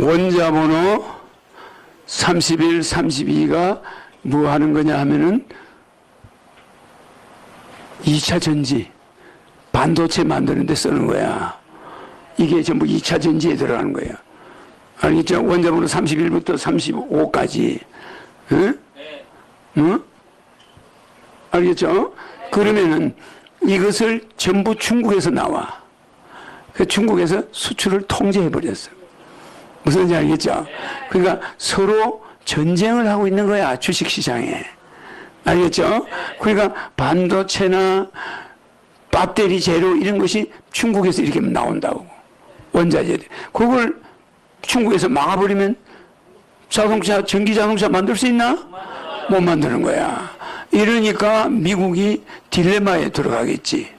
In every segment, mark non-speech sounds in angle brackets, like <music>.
원자 번호 31, 32가 뭐 하는 거냐 하면은 2차 전지, 반도체 만드는 데 쓰는 거야. 이게 전부 2차 전지에 들어가는 거야. 알겠죠? 원자 번호 31부터 35까지. 응? 응? 알겠죠? 그러면은 이것을 전부 중국에서 나와. 그 중국에서 수출을 통제해 버렸어. 무슨지 알겠죠? 그러니까 서로 전쟁을 하고 있는 거야 주식 시장에. 알겠죠? 그러니까 반도체나 배터리 재료 이런 것이 중국에서 이렇게 나온다고 원자재. 그걸 중국에서 막아버리면 자동차 전기 자동차 만들 수 있나? 못 만드는 거야. 이러니까 미국이 딜레마에 들어가겠지.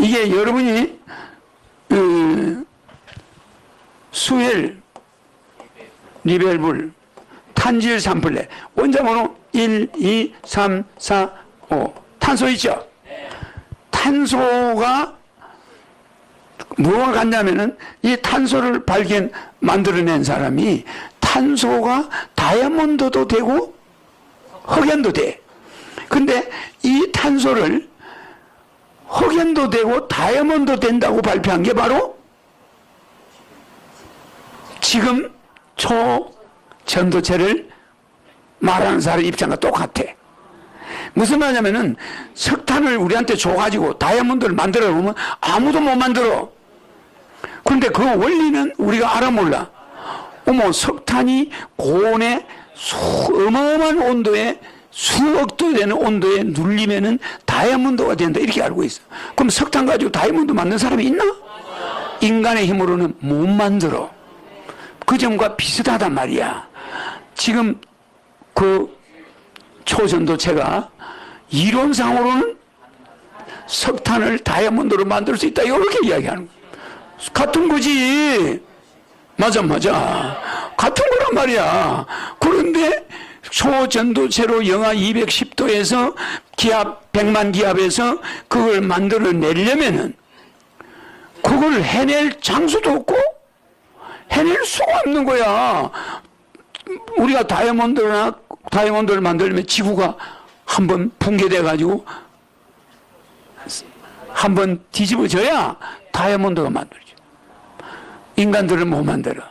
이게 여러분이 그 수엘 리벨불 탄질 산플레 원자번호 1, 2, 3, 4, 5 탄소 있죠? 탄소가 뭐가 같냐면은 이 탄소를 발견 만들어낸 사람이 탄소가 다이아몬드도 되고 흑연도 돼. 근데 이 탄소를 흑연도 되고 다이아몬드 된다고 발표한 게 바로 지금 초전도체를 말하는 사람 입장과 똑같아. 무슨 말이냐면은 석탄을 우리한테 줘가지고 다이아몬드를 만들어 보면 아무도 못 만들어. 근데 그 원리는 우리가 알아 몰라. 어머, 석탄이 고온에 수, 어마어마한 온도에 수억 도 되는 온도에 눌리면은 다이아몬드가 된다. 이렇게 알고 있어. 그럼 석탄 가지고 다이아몬드 만든 사람이 있나? 인간의 힘으로는 못 만들어. 그 점과 비슷하단 말이야. 지금 그 초전도체가 이론상으로는 석탄을 다이아몬드로 만들 수 있다. 이렇게 이야기하는 거야. 같은 거지. 맞아, 맞아. 같은 거란 말이야. 그런데 초전도체로 영하 210도에서 기압 100만 기압에서 그걸 만들어내려면은 그걸 해낼 장소도 없고 해낼 수가 없는 거야. 우리가 다이아몬드나 다이아몬드를 만들려면 지구가 한 번 붕괴돼 가지고 한 번 뒤집어져야 다이아몬드가 만들죠. 인간들은 못 만들어.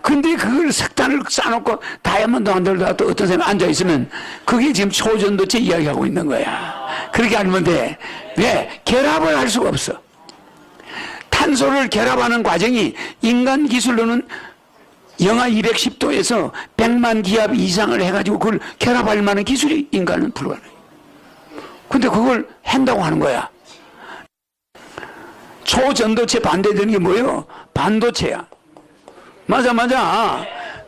근데 그걸 석탄을 쌓아놓고 다이아몬드 만들다가 또 어떤 사람이 앉아있으면 그게 지금 초전도체 이야기하고 있는 거야. 그렇게 알면 돼. 왜? 결합을 할 수가 없어. 탄소를 결합하는 과정이 인간 기술로는 영하 210도에서 100만 기압 이상을 해가지고 그걸 결합할 만한 기술이 인간은 불가능해. 근데 그걸 한다고 하는 거야. 초전도체 반대되는 게 뭐예요? 반도체야. 맞아, 맞아.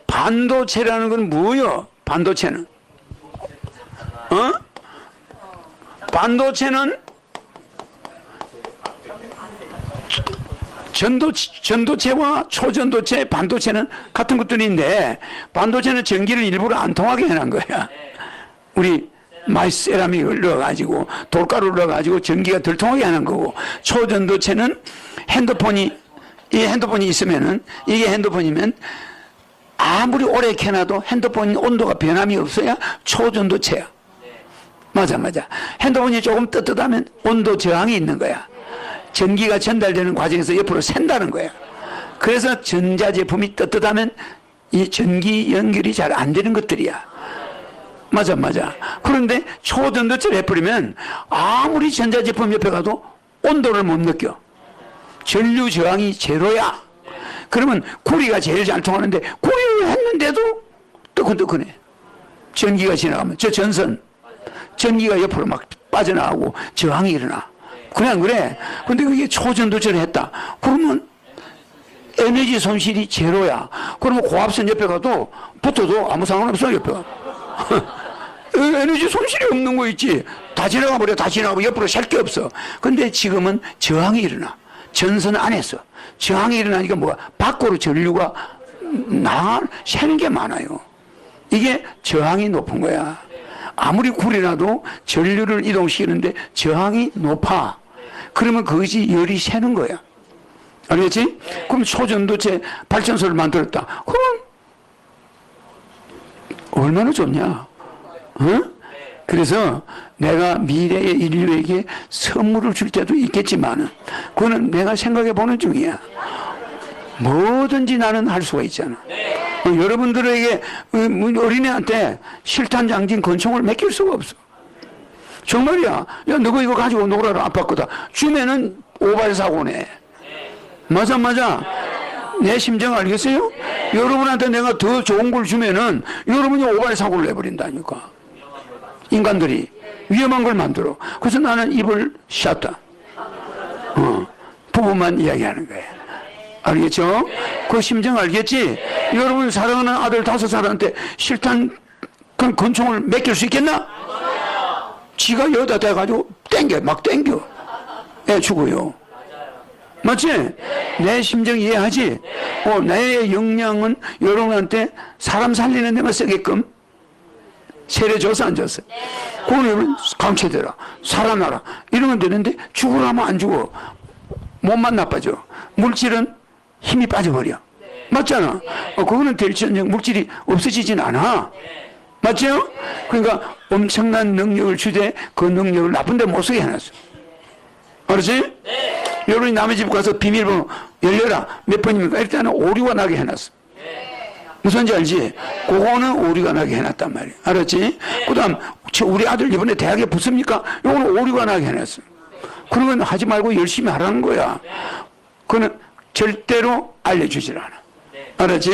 반도체라는 건 뭐예요? 반도체는? 어? 반도체는 전도, 전도체와 초전도체, 반도체는 같은 것들인데, 반도체는 전기를 일부러 안 통하게 해놓은 거야. 우리 마이세라믹을 넣어가지고, 돌가루를 넣어가지고 전기가 덜 통하게 하는 거고, 초전도체는 핸드폰이, 이 핸드폰이 있으면은, 이게 핸드폰이면, 아무리 오래 켜놔도 핸드폰 온도가 변함이 없어야 초전도체야. 맞아, 맞아. 핸드폰이 조금 떳떳하면 온도 저항이 있는 거야. 전기가 전달되는 과정에서 옆으로 샌다는 거야. 그래서 전자제품이 떳떳하면 이 전기 연결이 잘 안 되는 것들이야. 맞아, 맞아. 그런데 초전도체를 해버리면 아무리 전자제품 옆에 가도 온도를 못 느껴. 전류 저항이 제로야. 그러면 구리가 제일 잘 통하는데 구리를 했는데도 뜨끈뜨끈해. 전기가 지나가면 저 전선 전기가 옆으로 막 빠져나가고 저항이 일어나. 그냥 그래. 근데 그게 초전도체를 했다. 그러면 에너지 손실이 제로야. 그러면 고압선 옆에 가도 붙어도 아무 상관없어 옆에 가. <laughs> 에너지 손실이 없는 거 있지. 다 지나가 버려. 다 지나가고 옆으로 살 게 없어. 근데 지금은 저항이 일어나. 전선 안에서. 저항이 일어나니까 뭐가 밖으로 전류가 나 새는 게 많아요. 이게 저항이 높은 거야. 아무리 굴이라도 전류를 이동시키는데 저항이 높아. 그러면 그것이 열이 새는 거야. 알겠지? 그럼 초전도체 발전소를 만들었다. 그럼 얼마나 좋냐? 어? 그래서 내가 미래의 인류에게 선물을 줄 때도 있겠지만은 그거는 내가 생각해 보는 중이야. 뭐든지 나는 할 수가 있잖아. 어, 여러분들에게 어, 뭐 어린애한테 실탄 장진 권총을 맡길 수가 없어. 정말이야. 야, 너가 이거 가지고 놀아라. 아빠 거다. 주면은 오발 사고네. 맞아, 맞아. 내 심정 알겠어요? 여러분한테 내가 더 좋은 걸 주면은 여러분이 오발 사고를 내버린다니까. 인간들이 위험한 걸 만들어. 그래서 나는 입을 쉬었다. 어, 부부만 이야기하는 거야. 알겠죠? 그 심정 알겠지? 여러분 사랑하는 아들 다섯 살한테 실탄 그 권총을 맡길 수 있겠나? 지가 여다 돼가지고 땡겨, 막 땡겨. 애 죽어요. 맞지? 내 심정 이해하지? 어, 내 역량은 여러분한테 사람 살리는 데만 쓰게끔 세례 줘서 안 줬어. 그거는 강체되라. 살아나라. 이러면 되는데 죽으라면 안 죽어. 몸만 나빠져. 물질은 힘이 빠져버려. 맞잖아. 어, 그거는 될지언정 물질이 없어지진 않아. 맞죠? 그러니까 엄청난 능력을 주되 그 능력을 나쁜 데 못 쓰게 해놨어. 알았지? 여러분이 남의 집 가서 비밀번호 열려라. 몇 번입니까? 일단은 오류가 나게 해놨어. 무슨지 알지? 그거는 오류가 나게 해놨단 말이야. 알았지? 그 다음, 우리 아들 이번에 대학에 붙습니까? 요거는 오류가 나게 해놨어. 그런 건 하지 말고 열심히 하라는 거야. 그거는 절대로 알려주질 않아. 알았지?